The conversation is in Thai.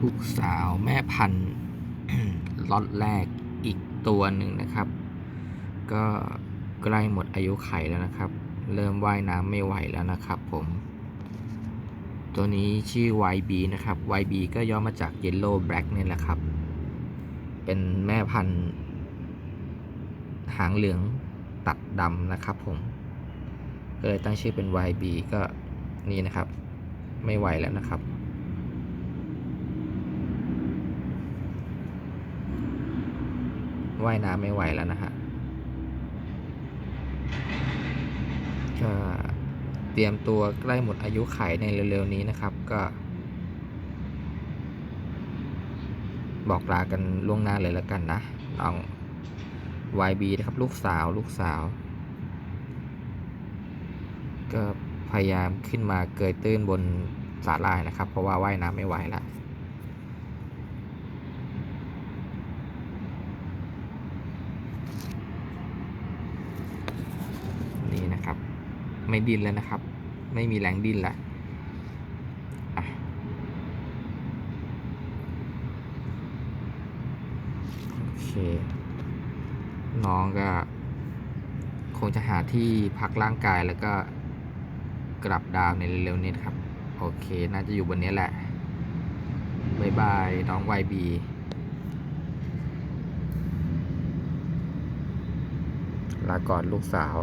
ลูกสาวแม่พันธุ์ล็อตแรกอีกตัวหนึ่งนะครับ ก็ใกล้หมดอายุไขแล้วนะครับ เริ่มว่ายน้ำไม่ไหวแล้วนะครับผม ตัวนี้ชื่อ YB นะครับ YB ก็ย่อมาจาก Yellow Black นี่แหละครับ เป็นแม่พันธุ์ หางเหลืองตัดดำนะครับผม ก็เลยตั้งชื่อเป็น YB ก็นี่นะครับ ไม่ไหวแล้วนะครับ ว่ายน้ำไม่ไหวแล้วนะฮะก็เตรียมตัวใกล้หมดอายุไขในเร็วๆนี้นะครับ ก็ บอกลากันล่วงหน้าเลยแล้วกันนะน้อง YB นะครับ ลูกสาวลูกสาว ก็พยายามขึ้นมาเกยตื้นบนสาลายนะครับ เพราะว่าว่ายน้ำไม่ไหวแล้ว นี่นะครับ ไม่ดิ้นแล้วนะครับ ไม่มีแรงดิ้นละโอเค น้องก็ คงจะหาที่พักร่างกายแล้วก็กลับดาวในเร็วๆนี้ครับ โอเค น่าจะอยู่บนนี้แหละบายบาย น้องวายบีลาก่อนลูกสาว